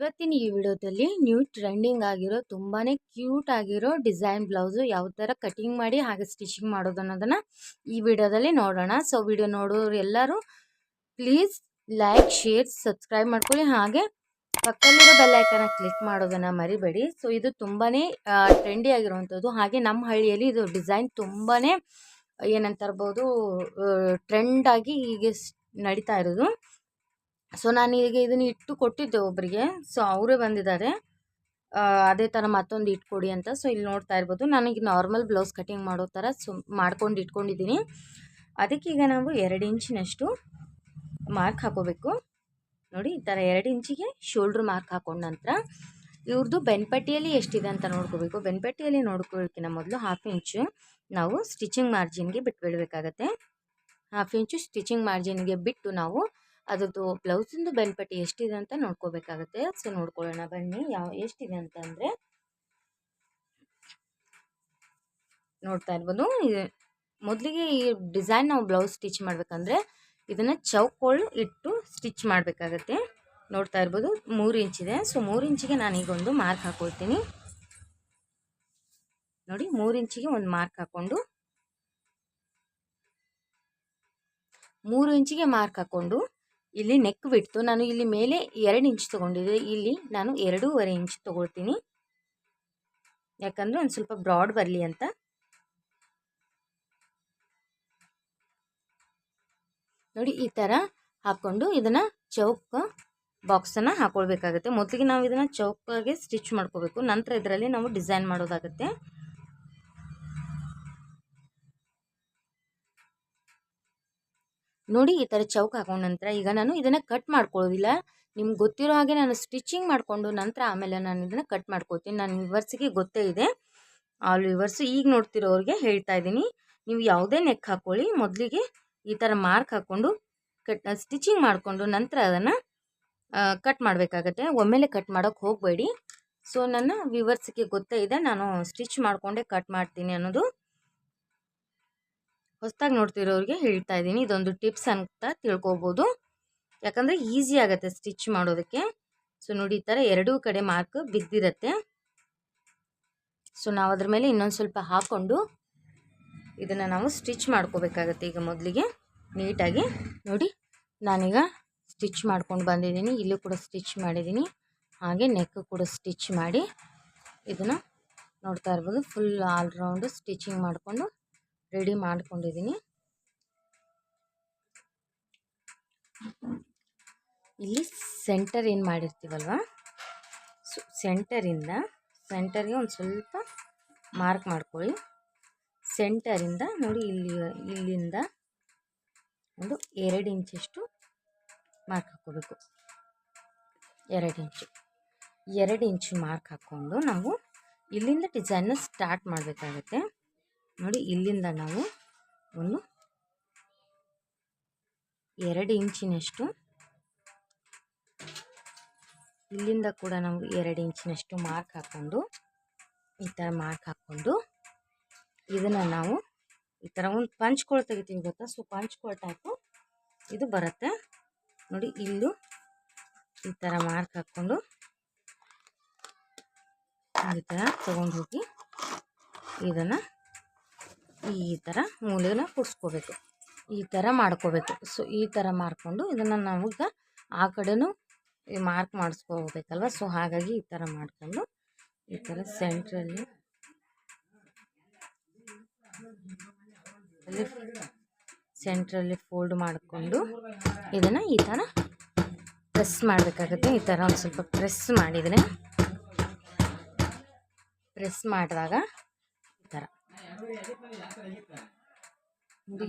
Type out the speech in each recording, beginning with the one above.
ಇವತ್ತಿನ ಈ ವಿಡಿಯೋದಲ್ಲಿ ನ್ಯೂ ಟ್ರೆಂಡಿಂಗ್ ಆಗಿರೋ ತುಂಬಾ ಕ್ಯೂಟ್ ಆಗಿರೋ ಡಿಸೈನ್ ಬ್ಲೌಸು ಯಾವ ಥರ ಕಟಿಂಗ್ ಮಾಡಿ ಹಾಗೆ ಸ್ಟಿಚಿಂಗ್ ಮಾಡೋದು ಅನ್ನೋದನ್ನು ಈ ವಿಡಿಯೋದಲ್ಲಿ ನೋಡೋಣ. ಸೊ ವಿಡಿಯೋ ನೋಡೋರು ಎಲ್ಲರೂ ಪ್ಲೀಸ್ ಲೈಕ್ ಶೇರ್ ಸಬ್ಸ್ಕ್ರೈಬ್ ಮಾಡ್ಕೊಳ್ಳಿ. ಹಾಗೆ ಪಕ್ಕದಲ್ಲಿರೋ ಬೆಲ್ಲೈಕನ್ನ ಕ್ಲಿಕ್ ಮಾಡೋದನ್ನು ಮರಿಬೇಡಿ. ಸೊ ಇದು ತುಂಬಾ ಟ್ರೆಂಡಿ ಆಗಿರುವಂಥದ್ದು. ಹಾಗೆ ನಮ್ಮ ಹಳ್ಳಿಯಲ್ಲಿ ಇದು ಡಿಸೈನ್ ತುಂಬಾ ಏನಂತ ಟ್ರೆಂಡ್ ಆಗಿ ಹೀಗೆ ನಡೀತಾ ಇರೋದು. ಸೊ ನಾನು ಈಗ ಇದನ್ನು ಇಟ್ಟು ಕೊಟ್ಟಿದ್ದೆ ಒಬ್ಬರಿಗೆ ಸೊ ಅವರೇ ಬಂದಿದ್ದಾರೆ. ಅದೇ ಥರ ಮತ್ತೊಂದು ಇಟ್ಕೊಡಿ ಅಂತ. ಸೊ ಇಲ್ಲಿ ನೋಡ್ತಾ ಇರ್ಬೋದು. ನನಗೆ ನಾರ್ಮಲ್ ಬ್ಲೌಸ್ ಕಟಿಂಗ್ ಮಾಡೋ ಥರ ಸು ಮಾಡ್ಕೊಂಡು ಇಟ್ಕೊಂಡಿದ್ದೀನಿ. ಅದಕ್ಕೆ ಈಗ ನಾವು ಎರಡು ಇಂಚಿನಷ್ಟು ಮಾರ್ಕ್ ಹಾಕೋಬೇಕು. ನೋಡಿ, ಈ ಥರ ಎರಡು ಇಂಚಿಗೆ ಶೋಲ್ಡ್ರ್ ಮಾರ್ಕ್ ಹಾಕೊಂಡ ನಂತರ ಇವ್ರದ್ದು ಬೆನ್ಪಟ್ಟಿಯಲ್ಲಿ ಎಷ್ಟಿದೆ ಅಂತ ನೋಡ್ಕೋಬೇಕು. ಬೆನ್ಪಟ್ಟಿಯಲ್ಲಿ ನೋಡ್ಕೊಳ್ಳೋಕ್ಕಿಂತ ಮೊದಲು ಹಾಫ್ ಇಂಚು ನಾವು ಸ್ಟಿಚಿಂಗ್ ಮಾರ್ಜಿನ್ಗೆ ಬಿಟ್ಬಿಡಬೇಕಾಗತ್ತೆ ಹಾಫ್ ಇಂಚು ಸ್ಟಿಚಿಂಗ್ ಮಾರ್ಜಿನ್ಗೆ ಬಿಟ್ಟು ನಾವು ಅದ್ರದ್ದು ಬ್ಲೌಸಿಂದು ಬೆನ್ಪಟ್ಟಿ ಎಷ್ಟಿದೆ ಅಂತ ನೋಡ್ಕೋಬೇಕಾಗತ್ತೆ. ಸೊ, ನೋಡ್ಕೊಳ್ಳೋಣ ಬನ್ನಿ. ಯಾವ, ಎಷ್ಟಿದೆ ಅಂತ ಅಂದರೆ ನೋಡ್ತಾ ಇರ್ಬೋದು. ಮೊದಲಿಗೆ ಈ ಡಿಸೈನ್ ನಾವು ಬ್ಲೌಸ್ ಸ್ಟಿಚ್ ಮಾಡಬೇಕಂದ್ರೆ ಇದನ್ನು ಚೌಕೋಳು ಇಟ್ಟು ಸ್ಟಿಚ್ ಮಾಡಬೇಕಾಗತ್ತೆ. ನೋಡ್ತಾ ಇರ್ಬೋದು, ಮೂರು ಇಂಚಿದೆ. ಸೊ, ಮೂರು ಇಂಚಿಗೆ ನಾನೀಗೊಂದು ಮಾರ್ಕ್ ಹಾಕೊಳ್ತೀನಿ. ನೋಡಿ, ಮೂರು ಇಂಚಿಗೆ ಒಂದು ಮಾರ್ಕ್ ಹಾಕ್ಕೊಂಡು, ಮೂರು ಇಂಚಿಗೆ ಮಾರ್ಕ್ ಹಾಕ್ಕೊಂಡು ಇಲ್ಲಿ ನೆಕ್ ಬಿಟ್ಟು ನಾನು ಇಲ್ಲಿ ಮೇಲೆ ಎರಡು ಇಂಚ್ ತೊಗೊಂಡಿದ್ದೆ ಇಲ್ಲಿ ನಾನು ಎರಡೂವರೆ ಇಂಚ್ ತೊಗೊಳ್ತೀನಿ. ಯಾಕಂದರೆ ಒಂದು ಸ್ವಲ್ಪ ಬ್ರಾಡ್ ಬರಲಿ ಅಂತ. ನೋಡಿ, ಈ ಥರ ಹಾಕ್ಕೊಂಡು ಇದನ್ನು ಚೌಕ ಬಾಕ್ಸನ್ನು ಹಾಕ್ಕೊಳ್ಬೇಕಾಗುತ್ತೆ ಮೊದಲಿಗೆ ನಾವು ಇದನ್ನು ಚೌಕಾಗೆ ಸ್ಟಿಚ್ ಮಾಡ್ಕೋಬೇಕು. ನಂತರ ಇದರಲ್ಲಿ ನಾವು ಡಿಸೈನ್ ಮಾಡೋದಾಗತ್ತೆ. ನೋಡಿ ಈ ಥರ ಚೌಕ ಹಾಕೊಂಡ ನಂತರ ಈಗ ನಾನು ಇದನ್ನು ಕಟ್ ಮಾಡ್ಕೊಳ್ಳೋದಿಲ್ಲ. ನಿಮ್ಗೆ ಗೊತ್ತಿರೋ ಹಾಗೆ ನಾನು ಸ್ಟಿಚಿಂಗ್ ಮಾಡಿಕೊಂಡು ನಂತರ ಆಮೇಲೆ ನಾನು ಇದನ್ನು ಕಟ್ ಮಾಡ್ಕೊತೀನಿ ನಾನು ವಿವರ್ಸಿಗೆ ಗೊತ್ತೇ ಇದೆ. ಆ ವಿವರ್ಸ್ ಈಗ ನೋಡ್ತಿರೋರಿಗೆ ಹೇಳ್ತಾ ಇದ್ದೀನಿ. ನೀವು ಯಾವುದೇ ನೆಕ್ ಹಾಕ್ಕೊಳ್ಳಿ. ಮೊದಲಿಗೆ ಈ ಥರ ಮಾರ್ಕ್ ಹಾಕ್ಕೊಂಡು ಕಟ್ ಸ್ಟಿಚಿಂಗ್ ಮಾಡಿಕೊಂಡು ನಂತರ ಅದನ್ನು ಕಟ್ ಮಾಡಬೇಕಾಗತ್ತೆ. ಒಮ್ಮೆಲೆ ಕಟ್ ಮಾಡೋಕ್ಕೆ ಹೋಗಬೇಡಿ. ಸೊ ನನ್ನ ವಿವರ್ಸಿಗೆ ಗೊತ್ತೇ ಇದೆ. ನಾನು ಸ್ಟಿಚ್ ಮಾಡಿಕೊಂಡೇ ಕಟ್ ಮಾಡ್ತೀನಿ ಅನ್ನೋದು. ಹೊಸದಾಗಿ ನೋಡ್ತಿರೋರಿಗೆ ಹೇಳ್ತಾ ಇದ್ದೀನಿ. ಇದೊಂದು ಟಿಪ್ಸ್ ಅಂತ ತಿಳ್ಕೊಬೋದು. ಯಾಕಂದರೆ ಈಸಿ ಆಗುತ್ತೆ ಸ್ಟಿಚ್ ಮಾಡೋದಕ್ಕೆ. ಸೊ ನೋಡಿ, ಈ ಥರ ಎರಡೂ ಕಡೆ ಮಾರ್ಕ್ ಬಿದ್ದಿರತ್ತೆ. ಸೊ ನಾವು ಅದ್ರ ಮೇಲೆ ಇನ್ನೊಂದು ಸ್ವಲ್ಪ ಹಾಕ್ಕೊಂಡು ಇದನ್ನು ನಾವು ಸ್ಟಿಚ್ ಮಾಡ್ಕೋಬೇಕಾಗತ್ತೆ ಈಗ ಮೊದಲಿಗೆ. ನೀಟಾಗಿ. ನೋಡಿ, ನಾನೀಗ ಸ್ಟಿಚ್ ಮಾಡ್ಕೊಂಡು ಬಂದಿದ್ದೀನಿ. ಇಲ್ಲೂ ಕೂಡ ಸ್ಟಿಚ್ ಮಾಡಿದ್ದೀನಿ. ಹಾಗೆ ನೆಕ್ ಕೂಡ ಸ್ಟಿಚ್ ಮಾಡಿ ಇದನ್ನು ನೋಡ್ತಾ ಇರ್ಬೋದು. ಫುಲ್ ಆಲ್ರೌಂಡು ಸ್ಟಿಚಿಂಗ್ ಮಾಡಿಕೊಂಡು ರೆಡಿ ಮಾಡ್ಕೊಂಡಿದ್ದೀನಿ. ಇಲ್ಲಿ ಸೆಂಟರ್ ಏನು ಮಾಡಿರ್ತೀವಲ್ವ? ಸೊ ಸೆಂಟರಿಂದ ಸೆಂಟರ್ಗೆ ಒಂದು ಸ್ವಲ್ಪ ಮಾರ್ಕ್ ಮಾಡ್ಕೊಳ್ಳಿ. ಸೆಂಟರಿಂದ ನೋಡಿ ಇಲ್ಲಿ, ಇಲ್ಲಿಂದ ಒಂದು ಎರಡು ಇಂಚಷ್ಟು ಮಾರ್ಕ್ ಹಾಕ್ಕೋಬೇಕು. ಎರಡು ಇಂಚು ಎರಡು ಇಂಚು ಮಾರ್ಕ್ ಹಾಕ್ಕೊಂಡು ನಾವು ಇಲ್ಲಿಂದ ಡಿಸೈನ್ನ ಸ್ಟಾರ್ಟ್ ಮಾಡಬೇಕಾಗತ್ತೆ. ನೋಡಿ, ಇಲ್ಲಿಂದ ನಾವು ಒಂದು ಎರಡು ಇಂಚಿನಷ್ಟು, ಇಲ್ಲಿಂದ ಕೂಡ ನಾವು ಎರಡು ಇಂಚಿನಷ್ಟು ಮಾರ್ಕ್ ಹಾಕ್ಕೊಂಡು ಈ ಥರ ಮಾರ್ಕ್ ಹಾಕ್ಕೊಂಡು ಇದನ್ನು ನಾವು ಈ ಥರ ಒಂದು ಪಂಚ್ಕೊಳ್ ತೆಗಿತೀವಿ ಗೊತ್ತಾ? ಸೊ ಪಂಚ್ಕೊಳ್ ಟೈಪು ಇದು ಬರುತ್ತೆ. ನೋಡಿ, ಇಲ್ಲೂ ಈ ಥರ ಮಾರ್ಕ್ ಹಾಕ್ಕೊಂಡು ಈ ಥರ ತೊಗೊಂಡು ಹೋಗಿ ಇದನ್ನು ಈ ಥರ ಮೂಲೆನ ಕುಡಿಸ್ಕೋಬೇಕು. ಈ ಥರ ಮಾಡ್ಕೋಬೇಕು. ಸೊ ಈ ಥರ ಮಾಡಿಕೊಂಡು ಇದನ್ನು ನಾವು ಈಗ ಆ ಕಡೆನೂ ಮಾರ್ಕ್ ಮಾಡಿಸ್ಕೋಬೇಕಲ್ವ? ಸೊ ಹಾಗಾಗಿ ಈ ಥರ ಮಾಡಿಕೊಂಡು ಈ ಥರ ಸೆಂಟ್ರಲ್ಲಿ ಸೆಂಟ್ರಲ್ಲಿ ಫೋಲ್ಡ್ ಮಾಡಿಕೊಂಡು ಇದನ್ನು ಈ ಥರ ಪ್ರೆಸ್ ಮಾಡಬೇಕಾಗುತ್ತೆ. ಈ ಥರ ಒಂದು ಸ್ವಲ್ಪ ಪ್ರೆಸ್ ಮಾಡಿದರೆ ಪ್ರೆಸ್ ಮಾಡಿದಾಗ ಈ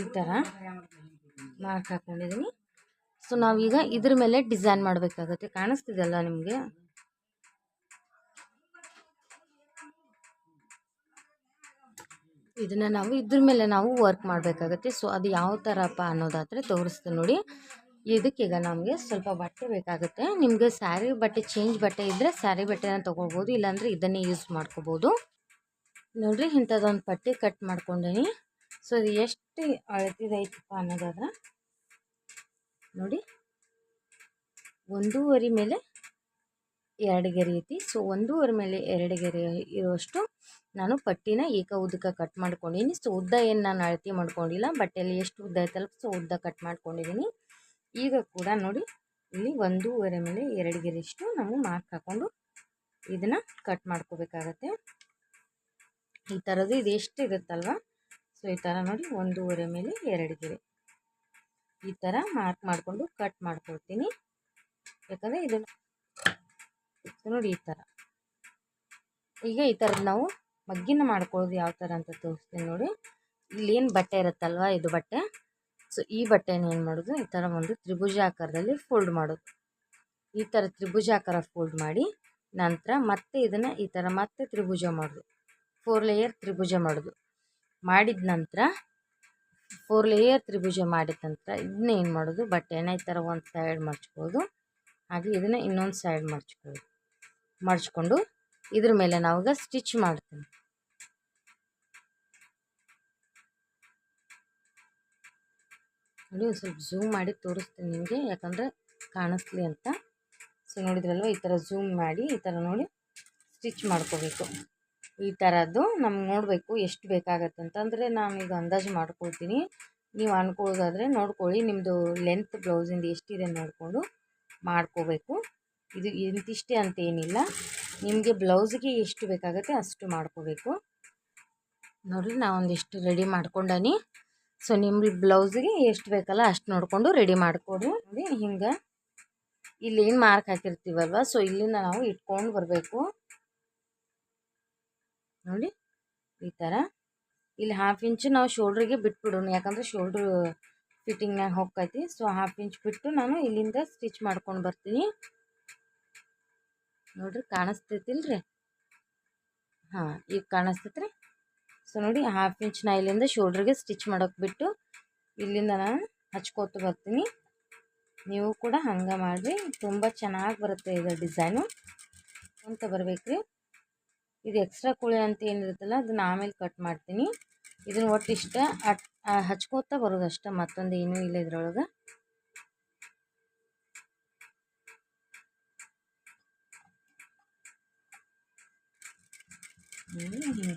ಈ ಥರ ಮಾರ್ಕ್ ಹಾಕ್ಕೊಂಡಿದ್ದೀನಿ ಸೊ ನಾವೀಗ ಇದ್ರ ಮೇಲೆ ಡಿಸೈನ್ ಮಾಡಬೇಕಾಗುತ್ತೆ. ಕಾಣಿಸ್ತಿದೆಯಲ್ಲ ನಿಮಗೆ? ಇದನ್ನು ನಾವು ಇದ್ರ ಮೇಲೆ ನಾವು ವರ್ಕ್ ಮಾಡಬೇಕಾಗತ್ತೆ. ಸೊ ಅದು ಯಾವ ಥರಪ್ಪ ಅನ್ನೋದಾದರೆ ತೋರಿಸ್ತೀನಿ ನೋಡಿ. ಇದಕ್ಕೀಗ ನಮಗೆ ಸ್ವಲ್ಪ ಬಟ್ಟೆ ಬೇಕಾಗುತ್ತೆ. ನಿಮಗೆ ಸ್ಯಾರಿ ಬಟ್ಟೆ ಚೇಂಜ್ ಬಟ್ಟೆ ಇದ್ದರೆ ಸ್ಯಾರಿ ಬಟ್ಟೆನ ತೊಗೊಳ್ಬೋದು, ಇಲ್ಲಾಂದರೆ ಇದನ್ನೇ ಯೂಸ್ ಮಾಡ್ಕೋಬೋದು. ನೋಡಿರಿ ಇಂಥದ್ದೊಂದು ಪಟ್ಟಿ ಕಟ್ ಮಾಡ್ಕೊಂಡೀನಿ. ಸೊ, ಇದು ಎಷ್ಟು ಅಳತಿದೈತಪ್ಪ ಅನ್ನೋದಾದ್ರೆ ನೋಡಿ, ಒಂದೂವರೆ ಮೇಲೆ ಎರಡು ಗೆರೆ ಐತಿ. ಸೊ, ಒಂದೂವರೆ ಮೇಲೆ ಎರಡು ಗೆರೆ ಇರುವಷ್ಟು ನಾನು ಪಟ್ಟಿನ ಏಕ ಉದ್ದಕ್ಕೆ ಕಟ್ ಮಾಡ್ಕೊಂಡಿನಿ. ಸೊ, ಉದ್ದ ಏನು ನಾನು ಅಳತೆ ಮಾಡ್ಕೊಂಡಿಲ್ಲ ಬಟ್ಟೆಯಲ್ಲಿ ಎಷ್ಟು ಉದ್ದ ಐತಲ್ಲ, ಸೊ, ಉದ್ದ ಕಟ್ ಮಾಡ್ಕೊಂಡಿದ್ದೀನಿ ಈಗ ಕೂಡ ನೋಡಿ, ಇಲ್ಲಿ ಒಂದೂವರೆ ಮೇಲೆ ಎರಡು ಗೆರೆಷ್ಟು ನಾವು ಮಾರ್ಕ್ ಹಾಕ್ಕೊಂಡು ಇದನ್ನು ಕಟ್ ಮಾಡ್ಕೋಬೇಕಾಗತ್ತೆ. ಈ ಥರದ್ದು ಇದು ಎಷ್ಟು ಇರುತ್ತಲ್ವ ಸೊ ಈ ಥರ ನೋಡಿ ಒಂದೂವರೆ ಮೇಲೆ ಎರಡು ಗೆರೆ. ಈ ಥರ ಮಾರ್ಕ್ ಮಾಡಿಕೊಂಡು ಕಟ್ ಮಾಡ್ಕೊಳ್ತೀನಿ. ಯಾಕಂದರೆ ಇದು ನೋಡಿ ಈ ಥರ ಈಗ ಈ ಥರದ್ದು ನಾವು ಮಗ್ಗಿನ ಮಾಡ್ಕೊಳ್ಳೋದು ಯಾವ ಥರ ಅಂತ ತೋರಿಸ್ತೀನಿ ನೋಡಿ. ಇಲ್ಲೇನು ಬಟ್ಟೆ ಇರುತ್ತಲ್ವ? ಇದು ಬಟ್ಟೆ. ಸೊ ಈ ಬಟ್ಟೆನ ಏನು ಮಾಡೋದು? ಈ ಥರ ಒಂದು ತ್ರಿಭುಜ ಆಕಾರದಲ್ಲಿ ಫೋಲ್ಡ್ ಮಾಡೋದು. ಈ ಥರ ತ್ರಿಭುಜ ಆಕಾರ ಫೋಲ್ಡ್ ಮಾಡಿ ನಂತರ ಮತ್ತೆ ಇದನ್ನು ಈ ಥರ ಮತ್ತೆ ತ್ರಿಭುಜ ಮಾಡೋದು. ಫೋರ್ ಲೇಯರ್ ತ್ರಿಭುಜ ಮಾಡೋದು. ಮಾಡಿದ ನಂತರ ಫೋರ್ ಲೇಯರ್ ತ್ರಿಭುಜ ಮಾಡಿದ ನಂತರ ಇದನ್ನ ಏನು ಮಾಡೋದು? ಬಟ್ಟೆನ ಈ ಥರ ಒಂದು ಸೈಡ್ ಮರ್ಚ್ಬೋದು. ಹಾಗೆ ಇದನ್ನು ಇನ್ನೊಂದು ಸೈಡ್ ಮರ್ಚ್ಬೋದು. ಮರ್ಚ್ಕೊಂಡು ಇದ್ರ ಮೇಲೆ ನಾವಾಗ ಸ್ಟಿಚ್ ಮಾಡ್ತೀನಿ ನೋಡಿ ಒಂದು ಸ್ವಲ್ಪ ಝೂಮ್ ಮಾಡಿ ತೋರಿಸ್ತೀನಿ ನಿಮಗೆ, ಯಾಕಂದರೆ ಕಾಣಿಸ್ಲಿ ಅಂತ. ಸೊ ನೋಡಿದ್ರಲ್ವ? ಈ ಥರ ಝೂಮ್ ಮಾಡಿ, ಈ ಥರ ನೋಡಿ ಸ್ಟಿಚ್ ಮಾಡ್ಕೋಬೇಕು. ಈ ಥರದ್ದು ನಮ್ಗೆ ನೋಡಬೇಕು ಎಷ್ಟು ಬೇಕಾಗತ್ತೆ ಅಂತಂದರೆ ನಾನೀಗ ಅಂದಾಜು ಮಾಡ್ಕೊಳ್ತೀನಿ. ನೀವು ಅನ್ಕೊಳ್ಳೋದಾದರೆ ನೋಡ್ಕೊಳ್ಳಿ ನಿಮ್ಮದು ಲೆಂತ್ ಬ್ಲೌಸಿಂದು ಎಷ್ಟಿದೆ ನೋಡಿಕೊಂಡು ಮಾಡ್ಕೋಬೇಕು. ಇದು ಇಂತಿಷ್ಟೇ ಅಂತ ಏನಿಲ್ಲ. ನಿಮಗೆ ಬ್ಲೌಸ್ಗೆ ಎಷ್ಟು ಬೇಕಾಗುತ್ತೆ ಅಷ್ಟು ಮಾಡ್ಕೋಬೇಕು. ನೋಡಿರಿ ನಾ ಒಂದಿಷ್ಟು ರೆಡಿ ಮಾಡ್ಕೊಂಡನಿ. ಸೊ ನಿಮ್ಮ ಬ್ಲೌಸ್ಗೆ ಎಷ್ಟು ಬೇಕಲ್ಲ ಅಷ್ಟು ನೋಡಿಕೊಂಡು ರೆಡಿ ಮಾಡಿಕೊಡ್ರಿ ನೋಡಿ, ಹಿಂಗೆ. ಇಲ್ಲಿ ಏನು ಮಾರ್ಕ್ ಹಾಕಿರ್ತೀವಲ್ವ? ಸೊ ಇಲ್ಲಿಂದ ನಾವು ಇಟ್ಕೊಂಡು ಬರಬೇಕು. ನೋಡಿ, ಈ ಥರ ಇಲ್ಲಿ ಹಾಫ್ ಇಂಚು ನಾವು ಶೋಲ್ಡ್ರಿಗೆ ಬಿಟ್ಬಿಡೋಣ, ಯಾಕಂದರೆ ಶೋಲ್ಡ್ರ್ ಫಿಟ್ಟಿಂಗ್ನಾಗ ಹೋಗ್ತೈತಿ. ಸೊ ಹಾಫ್ ಇಂಚ್ ಬಿಟ್ಟು ನಾನು ಇಲ್ಲಿಂದ ಸ್ಟಿಚ್ ಮಾಡ್ಕೊಂಡು ಬರ್ತೀನಿ. ನೋಡ್ರಿ, ಕಾಣಿಸ್ತೈತಿಲ್ರಿ? ಹಾಂ, ಈಗ ಕಾಣಿಸ್ತೈತ್ರಿ? ಸೊ ನೋಡಿ ಹಾಫ್ ಇಂಚ್ ನಾ ಇಲ್ಲಿಂದ ಶೋಲ್ಡ್ರಿಗೆ ಸ್ಟಿಚ್ ಮಾಡೋಕೆ ಬಿಟ್ಟು ಇಲ್ಲಿಂದ ನಾನು ಹಚ್ಕೋತ ಬರ್ತೀನಿ. ನೀವು ಕೂಡ ಹಂಗೆ ಮಾಡಿರಿ. ತುಂಬ ಚೆನ್ನಾಗಿ ಬರುತ್ತೆ ಇದು ಡಿಸೈನು ಅಂತ ಬರ್ಬೇಕ್ರಿ. ಇದು ಎಕ್ಸ್ಟ್ರಾ ಕುಳಿ ಅಂತ ಏನಿರುತ್ತಲ್ಲ, ಅದನ್ನ ಆಮೇಲೆ ಕಟ್ ಮಾಡ್ತೀನಿ. ಇದನ್ನ ಒಟ್ಟು ಇಷ್ಟ ಹಚ್ಕೋತಾ ಬರೋದು ಅಷ್ಟೇ ಮತ್ತೊಂದು ಏನೂ ಇಲ್ಲ ಇದ್ರೊಳಗೆ.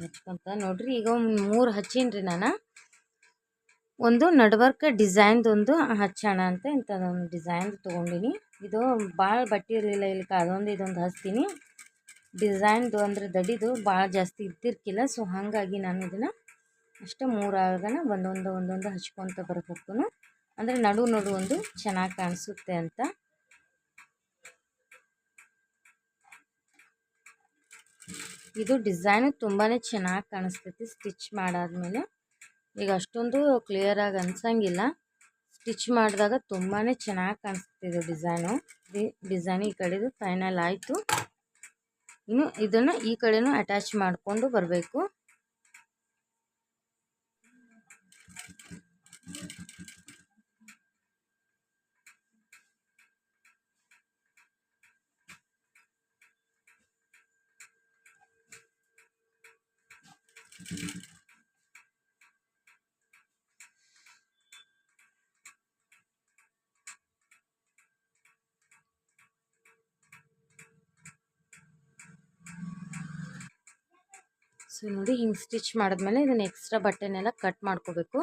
ಹಚ್ಕೊಂತ ನೋಡ್ರಿ, ಈಗ ಮೂರು ಹಚ್ಚೀನಿ ನಾನು. ಒಂದು ನಡ್ವರ್ಕ್ ಡಿಸೈನ್ದೊಂದು ಹಚ್ಚೋಣ ಅಂತ ಇಂಥದ್ದೊಂದು ಡಿಸೈನ್ ತೊಗೊಂಡಿನಿ. ಇದು ಭಾಳ ಬಟ್ಟೆ ಇರಲಿಲ್ಲ ಇಲ್ಲಿ ಅದೊಂದು ಇದೊಂದು ಹಚ್ತೀನಿ. ಡಿಸೈನ್ದು ಅಂದರೆ ದಡಿದು ಭಾಳ ಜಾಸ್ತಿ ಇದ್ದಿರ್ಕಿಲ್ಲ ಸೊ ಹಾಗಾಗಿ ನಾನು ಇದನ್ನು ಅಷ್ಟೇ ಮೂರಾಗನ ಒಂದೊಂದು ಒಂದೊಂದು ಹಚ್ಕೊತ ಬರಬೇಕು ಅಂದರೆ ನಡು ನಡು ಒಂದು ಚೆನ್ನಾಗಿ ಕಾಣಿಸುತ್ತೆ ಅಂತ. ಇದು ಡಿಸೈನು ತುಂಬಾ ಚೆನ್ನಾಗಿ ಕಾಣಿಸ್ತೈತಿ ಸ್ಟಿಚ್ ಮಾಡಾದ್ಮೇಲೆ. ಈಗ ಅಷ್ಟೊಂದು ಕ್ಲಿಯರಾಗಿ ಅನ್ಸಂಗಿಲ್ಲ. ಸ್ಟಿಚ್ ಮಾಡಿದಾಗ ತುಂಬಾ ಚೆನ್ನಾಗಿ ಕಾಣಿಸ್ತಿದೆ ಡಿಸೈನು. ಡಿಸೈನ್ ಈ ಕಡೆದು ಫೈನಲ್ ಆಯಿತು. ಇನ್ನು ಇದನ್ನು ಈ ಕಡೆನೂ ಅಟ್ಯಾಚ್ ಮಾಡಿಕೊಂಡು ಬರಬೇಕು. ಸೊ ನೋಡಿ ಹಿಂಗೆ ಸ್ಟಿಚ್ ಮಾಡಿದ್ಮೇಲೆ ಇದನ್ನು ಎಕ್ಸ್ಟ್ರಾ ಬಟ್ಟೆನೆಲ್ಲ ಕಟ್ ಮಾಡ್ಕೋಬೇಕು.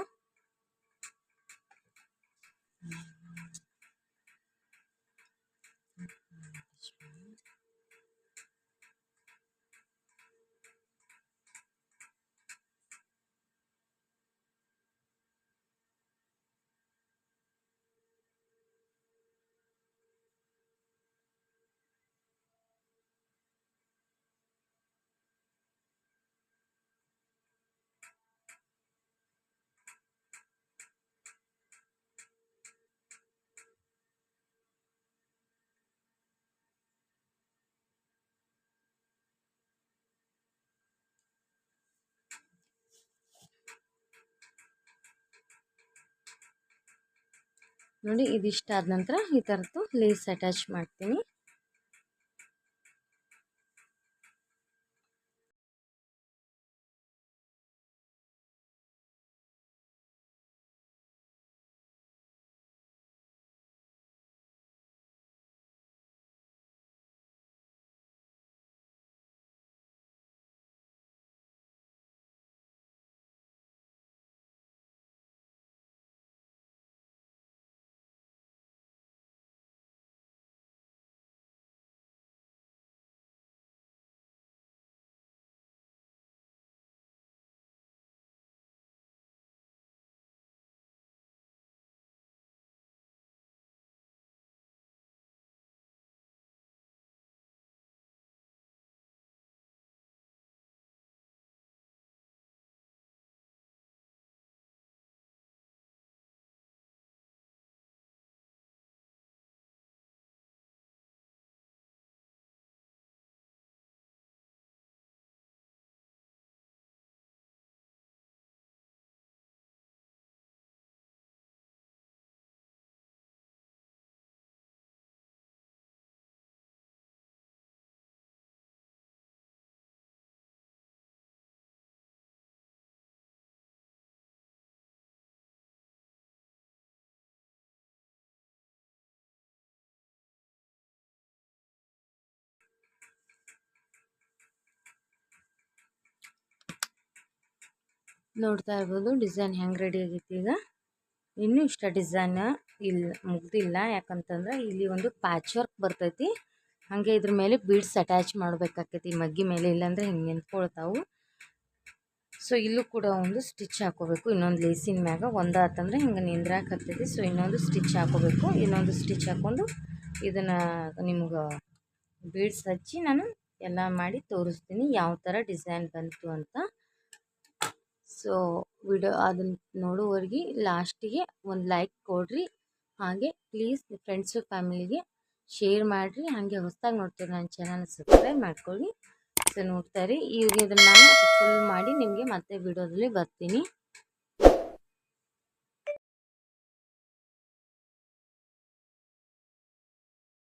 ನೋಡಿ ಇದಿಷ್ಟ ಆದ ನಂತರ ಈ ಥರದ್ದು ಲೇಸ್ ಅಟ್ಯಾಚ್ ಮಾಡ್ತೀನಿ. ನೋಡ್ತಾ ಇರ್ಬೋದು, ಡಿಸೈನ್ ಹೆಂಗೆ ರೆಡಿ ಆಗೈತಿ ಈಗ. ಇನ್ನೂ ಇಷ್ಟ ಡಿಸೈನ್ ಇಲ್ಲ ಮುಗ್ದಿಲ್ಲ. ಯಾಕಂತಂದ್ರೆ ಇಲ್ಲಿ ಒಂದು ಪ್ಯಾಚ್ ವರ್ಕ್ ಬರ್ತೈತಿ. ಹಾಗೆ ಇದ್ರ ಮೇಲೆ ಬೀಡ್ಸ್ ಅಟ್ಯಾಚ್ ಮಾಡ್ಬೇಕಾಕೈತಿ. ಮಗ್ಗಿ ಮೇಲೆ ಇಲ್ಲಾಂದ್ರೆ ಹಿಂಗೆ ನಿಂತ್ಕೊಳ್ತಾವು. ಸೊ ಇಲ್ಲೂ ಕೂಡ ಒಂದು ಸ್ಟಿಚ್ ಹಾಕೋಬೇಕು. ಇನ್ನೊಂದು ಲೇಸಿನ ಮ್ಯಾಗ. ಒಂದು ಆತಂದ್ರೆ ಹಿಂಗೆ ನಿಂದ್ರಾಕ್ ಸೊ ಇನ್ನೊಂದು ಸ್ಟಿಚ್ ಹಾಕೋಬೇಕು. ಇನ್ನೊಂದು ಸ್ಟಿಚ್ ಹಾಕೊಂಡು ಇದನ್ನು ನಿಮ್ಗೆ ಬೀಡ್ಸ್ ಹಚ್ಚಿ ನಾನು ಎಲ್ಲ ಮಾಡಿ ತೋರಿಸ್ತೀನಿ. ಯಾವ ಥರ ಡಿಸೈನ್ ಬಂತು ಅಂತ. ಸೊ ವಿಡಿಯೋ ಅದನ್ನು ನೋಡುವವರೆಗೆ ಲಾಸ್ಟಿಗೆ ಒಂದು ಲೈಕ್ ಕೊಡ್ರಿ. ಹಾಗೆ ಪ್ಲೀಸ್ ಫ್ರೆಂಡ್ಸು ಫ್ಯಾಮಿಲಿಗೆ ಶೇರ್ ಮಾಡಿರಿ. ಹಾಗೆ ಹೊಸದಾಗಿ ನೋಡ್ತೀವಿ ನನ್ನ ಚಾನಲ್ ಸಬ್ಸ್ಕ್ರೈಬ್ ಮಾಡ್ಕೊಳ್ಳಿ. ಸೊ ನೋಡ್ತಾರೆ ಇರಿ. ಈಗ ಇದನ್ನು ನಾನು ಫುಲ್ ಮಾಡಿ ನಿಮಗೆ ಮತ್ತೆ ವಿಡಿಯೋದಲ್ಲಿ ಬರ್ತೀನಿ.